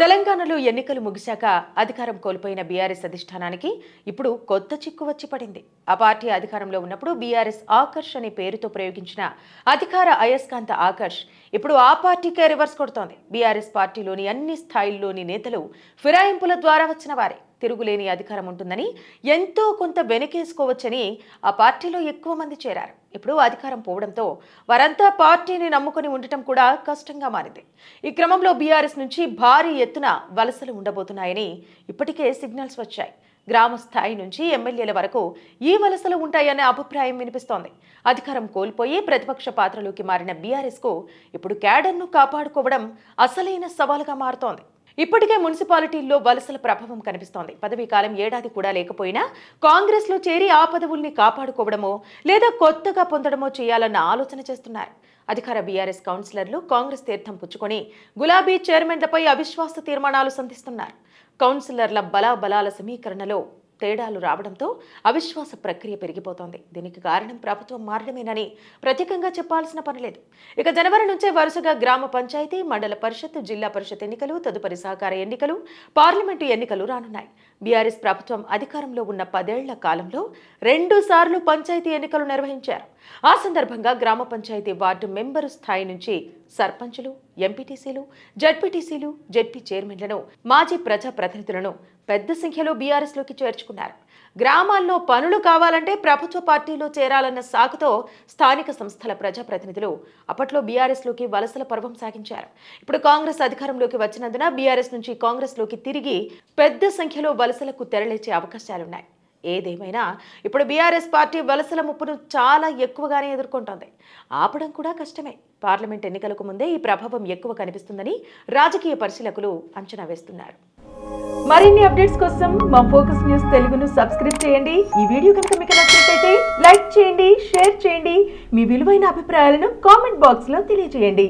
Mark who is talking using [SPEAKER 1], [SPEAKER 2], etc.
[SPEAKER 1] తెలంగాణలో ఎన్నికలు ముగిశాక అధికారం కోల్పోయిన బీఆర్ఎస్ అధిష్టానానికి ఇప్పుడు కొత్త చిక్కు వచ్చి పడింది. ఆ పార్టీ అధికారంలో ఉన్నప్పుడు బీఆర్ఎస్ ఆకర్ష్ అనే పేరుతో ప్రయోగించిన అధికార అయస్కాంత ఆకర్ష్ ఇప్పుడు ఆ పార్టీకే రివర్స్ కొడుతోంది. బీఆర్ఎస్ పార్టీలోని అన్ని స్థాయిల్లోని నేతలు ఫిరాయింపుల ద్వారా వచ్చిన వారే. తిరుగులేని అధికారం ఉంటుందని ఎంతో కొంత వెనకేసుకోవచ్చని ఆ పార్టీలో ఎక్కువ మంది చేరారు. ఇప్పుడు అధికారం పోవడంతో వారంతా పార్టీని నమ్ముకొని ఉండటం కూడా కష్టంగా మారింది. ఈ క్రమంలో బీఆర్ఎస్ నుంచి భారీ ఎత్తున వలసలు ఉండబోతున్నాయని ఇప్పటికే సిగ్నల్స్ వచ్చాయి. గ్రామ స్థాయి నుంచి ఎమ్మెల్యేల వరకు ఈ వలసలు ఉంటాయనే అభిప్రాయం వినిపిస్తోంది. అధికారం కోల్పోయి ప్రతిపక్ష పాత్రలోకి మారిన బీఆర్ఎస్కు ఇప్పుడు క్యాడర్ను కాపాడుకోవడం అసలైన సవాలుగా మారుతోంది. ఇప్పటికే మున్సిపాలిటీల్లో వలసల ప్రభావం కనిపిస్తోంది. పదవీ కాలం ఏడాది కూడా లేకపోయినా కాంగ్రెస్లో చేరి ఆ పదవుల్ని కాపాడుకోవడమో లేదా కొత్తగా పొందడమో చేయాలన్న ఆలోచన చేస్తున్నారు. అధికార బీఆర్ఎస్ కౌన్సిలర్లు కాంగ్రెస్ తీర్థం పుచ్చుకొని గులాబీ చైర్మన్లపై అవిశ్వాస తీర్మానాలు సంధిస్తున్నారు. కౌన్సిలర్ల బలాబలాల సమీకరణలో తేడాలు రావడంతో అవిశ్వాస ప్రక్రియ పెరిగిపోతోంది. దీనికి కారణం ప్రభుత్వం మారడమేనని ప్రత్యేకంగా చెప్పాల్సిన పనిలేదు ఇక జనవరి నుంచే వరుసగా గ్రామ పంచాయతీ మండల పరిషత్ జిల్లా పరిషత్ ఎన్నికలు తదుపరి సహకార ఎన్నికలు పార్లమెంటు ఎన్నికలు రానున్నాయి. బీఆర్ఎస్ ప్రభుత్వం అధికారంలో ఉన్న పదేళ్ళ కాలంలో రెండు సార్లు పంచాయతీ ఎన్నికలు నిర్వహించారు. ఆ సందర్భంగా గ్రామ పంచాయతీ వార్డు మెంబరు స్థాయి నుంచి సర్పంచులు ఎంపీటీసీలు జడ్పీటీసీలు జడ్పీ చైర్మన్లను మాజీ ప్రజా ప్రతినిధులను పెద్ద సంఖ్యలో బీఆర్ఎస్లోకి చేర్చుకున్నారు. గ్రామాల్లో పనులు కావాలంటే ప్రభుత్వ పార్టీలో చేరాలన్న సాకుతో స్థానిక సంస్థల ప్రజాప్రతినిధులు అప్పట్లో బీఆర్ఎస్లోకి వలసల పర్వం సాగించారు. ఇప్పుడు కాంగ్రెస్ అధికారంలోకి వచ్చినందున బీఆర్ఎస్ నుంచి కాంగ్రెస్లోకి తిరిగి పెద్ద సంఖ్యలో వలసలకు తెరలేచే అవకాశాలున్నాయి. ఏదేమైనా ఇప్పుడు బీఆర్ఎస్ పార్టీ వలసల ముప్పును చాలా ఎక్కువగానే ఎదుర్కొంటోంది. ఆపడం కూడా కష్టమే. పార్లమెంట్ ఎన్నికలకు ముందే ఈ ప్రభావం ఎక్కువ కనిపిస్తుందని రాజకీయ పరిశీలకులు అంచనా వేస్తున్నారు. మరిన్ని అప్డేట్స్ కోసం మా ఫోకస్ న్యూస్ తెలుగును సబ్స్క్రైబ్ చేయండి. ఈ వీడియో కనుక మీకు నచ్చినట్లయితే లైక్ చేయండి షేర్ చేయండి. మీ విలువైన అభిప్రాయాలను కామెంట్ బాక్స్లో తెలియజేయండి.